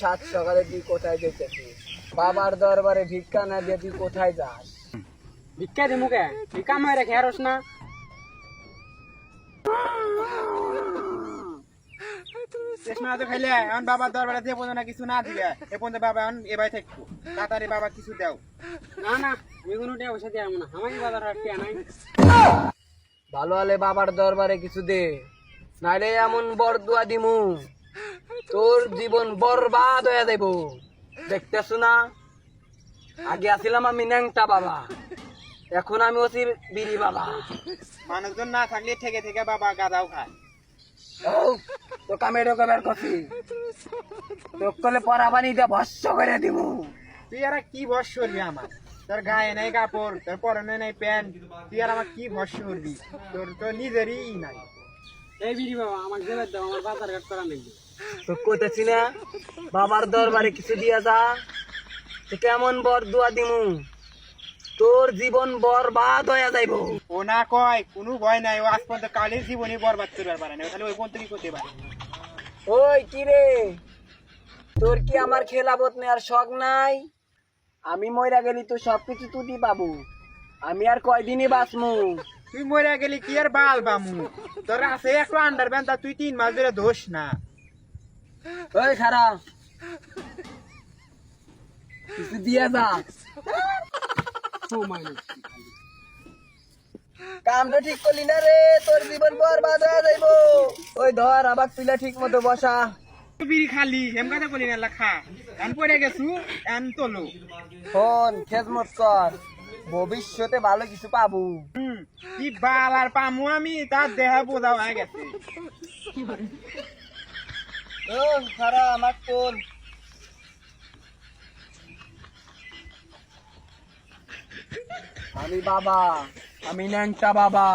সাত সকালে তুই কোথায় যেতেছিস? বাবার দরবারে ভিক্ষা না দিয়ে তুই কোথায় যাস? ভিক্ষা দি মুখে। ভিক্ষা মারে খেয়ারস না। চেষ্টা তো এখন বাবার দরবারে যে পর্যন্ত কিছু না দিবে এ পর্যন্ত বাবা এখন এবার থাকব। তাড়াতাড়ি বাবা কিছু দেও। না না আমি কোনো টাকা পয়সা দিয়ে না। আমার বাজার আর নাই। ভালো হলে বাবার দরবারে কিছু দে। নাইলে এমন বর দুয়া দিমু। তোর জীবন বরবাদ হয়ে যাইব। দেখতেছ না? আগে আসিলাম আমি ন্যাংটা বাবা। এখন আমি ওসির বিড়ি বাবা। মানুষজন না থাকলে থেকে থেকে বাবা গাদাও খায়। তো কামে ঢোকে বের করছি। তোর কলে পরা পানি দিয়ে ভস্য করে দিমু তুই আর কি ভস্য করবি আমার? তোর গায়ে নাই কাপড় তোর পরনে নাই প্যান্ট। তুই আর আমার কি ভস্য করবি? তোর তো নিজেরই নাই। এই বিড়ি বাবা আমার জেলার দাও আমার বাজার ঘাট করা নেই তো কইতেছি না বাবার দরবারে কিছু দিয়া যা তো কেমন বর দুয়া দিমু? তোর জীবন বরবাদ হয়ে যাইব। ও না কয় কোনো ভয় নাই ও আজ পর্যন্ত কালের জীবনে বরবাদ করবার পারে না তাহলে ওই পর্যন্ত কি করতে পারে ওই কি রে? তোর কি আমার খেলাবত নেওয়ার শখ নাই? আমি মইরা গেলি তো সবকিছু তুই পাবো আমি আর কয়দিনই বাঁচমু? তুই মরে গেলি কি আর বাল বামু? তোর আছে একটু আন্ডার তা তুই তিন মাস ধরে দোষ না। ওই খারাপ কিছু দিয়া যা। কামটা ঠিক করলি না রে তোর জীবন বরবাদ হয়ে যাইব। ওই ধর আবার তুইলা ঠিক মতো বসা বিড়ি খালি হেম কথা বলি না লেখা। এন পড়ে গেছু এন তোলো। ফোন খেজমত কর। ভবিষ্যতে ভালো কিছু পাবো। কি বাল আর পামু আমি তার দেহা বোঝা হয়ে গেছে। ও আমার তোর। আমি বাবা আমি ন্যাংটা বাবা।